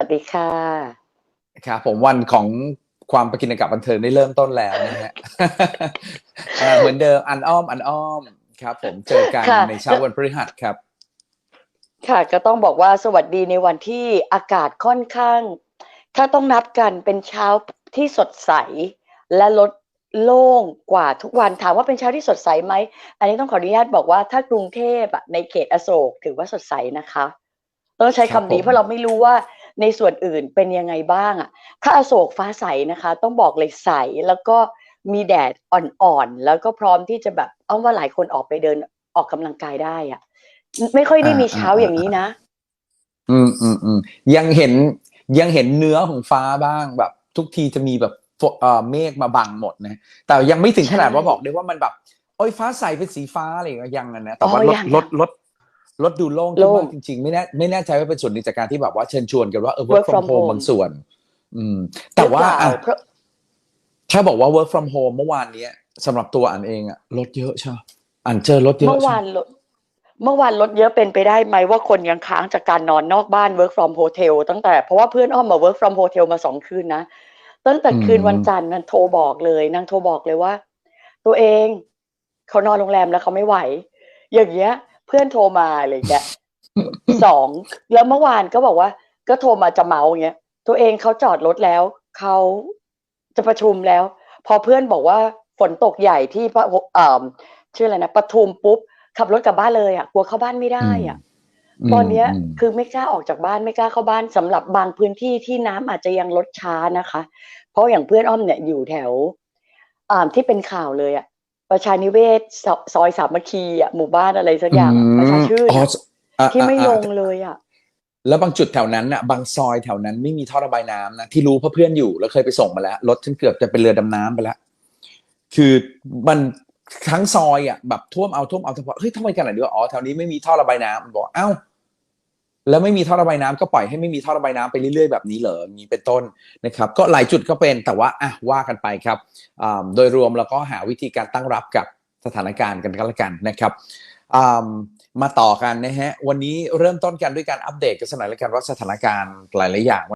สวัสดีค่ะครับผมวันของความประกินกับบันเทิงได้เริ่มต้นแล้วนะฮะเอ่อเหมือนเดิมอันอ้อมอันอ้อมครับ ผมเจอกันค่ะในเช้าวันพฤหัสครับ ค่ะก็ต้องบอกว่าสวัสดีในวันที่อากาศค่อนข้าง ถ้าต้องนับกันเป็นเช้าที่สดใส และลดโล่งกว่าทุกวันถามว่าเป็นเช้าที่สดใสไหมอันนี้ต้องขออนุญาตบอกว่าถ้ากรุงเทพอะในเขตอโศกถือว่าสดใสนะคะ ต้องใช้ครัคำบนี้ผมเพราะเราไม่รู้ว่า ในส่วนอื่นเป็นยังไงบ้างอะถ้าอโศกฟ้าใสนะคะ ต้องบอกเลยใสแล้วก็มีแดดอ่อนๆ แล้วก็พร้อมที่จะแบบเอาว่าหลายคนออกไปเดินออกกำลังกายได้อะไม่ค่อยได้มีเช้าอย่างนี้นะ อืมอืมอืมยังเห็นยังเห็นเนื้อของฟ้าบ้างแบบ ทุกทีจะมีแบบฝเอ่อเมฆมาบังหมดนะ แต่ยังไม่ถึงขนาดใช่ว่าบอกได้ว่ามันแบบโอ้ยฟ้าใสเป็นสีฟ้าอะไรอย่างเงี้ยยังอะนะแต่ว่าอ๋อลดยังลดลด ลดดูโล่งขึ้นโล่มางกจริง ๆ ไม่แน่ไม่แน่ใจว่าเป็นส่วนหนึ่งจากการที่แบบว่าเชิญชวนกันว่าเออ Work work from from home home บางส่วน อืม แต่ว่าหรือเปล่อะเพราะถ้าบอกว่า work from home เมื่อวานเนี้ยสำหรับตัวอันเองอะลดเยอะใช่ไหมอันเจอลดเยอะเมื่อวานลดเมื่อวานลดเยอะเป็นไปได้ไหมว่าคนยังค้างจากการนอนนอกบ้าน work from hotel ตั้งแต่เพราะว่าเพื่อนอ้อมมา work from hotel มาสองคืนนะตั้งแต่คืนวันจันทร์นั้นโทรบอกเลยนางโทรบอกเลยว่า ตัวเองเขานอนโรงแรมแล้วเขาไม่ไหว อย่างเงี้ย เพื่อนโทรมาอะไรอย่างเงี้ยสองแล้วเมื่อวานก็บอกว่า ก็โทรมาจะเมาอย่างเงี้ย ตัวเองเขาจอดรถแล้วเขาจะประชุมแล้ว พอเพื่อนบอกว่าฝนตกใหญ่ที่พระเอ่อชื่ออะไรนะปทุมปุ๊บขับรถกลับบ้านเลยอะกลัวเข้าบ้านไม่ได้อะมตอนเนี้ยมคือไม่กล้าออกจากบ้านไม่กล้าเข้าบ้านสำหรับบางพื้นที่ที่น้ำอาจจะยังลดช้านะคะ เพราะอย่างเพื่อนอ้อมเนี่ยอยู่แถวอ่าที่เป็นข่าวเลยอะ ประชานิเวศซอซอยสามัคคีอะหมู่บ้านอะไรสักอย่างอะประชาชื่นอ๋ออะอะที่ไม่อะลอะงเลยอะแล้วบางจุดแถวนั้นน่ะบางซอยแถวนั้นไม่มีท่อระบายน้ำนะที่รู้เพราะเพื่อนอยู่แล้วเคยไปส่งมาแล้วรถฉันเกือบจะเป็นเรือดำน้ำไปแล้วคือมันทั้งซอยอะแบบท่วมเอาท่วมเอาเฉพาะเฮ้ยทำไมกันอะเดี๋ยวอ๋อแถวนี้ไม่มีท่อระบายน้ำมันบอกเอ้า แล้วไม่มีท่อระบายน้ำก็ปล่อยให้ไม่มีท่อระบายน้ำไปเรื่อยๆแบบนี้เหรออย่างนี้เป็นต้นนะครับก็หลายจุดก็เป็นแต่ว่าอะว่ากันไปครับโดยรวมเราก็หาวิธีการตั้งรับกับสถานการณ์กันก็แล้วกันนะครับมาต่อกันนะฮะวันนี้เริ่มต้นกันด้วยการอัปเดตกันสักหน่อยแล้วกันว่าสถานการณ์หลายๆอย่าง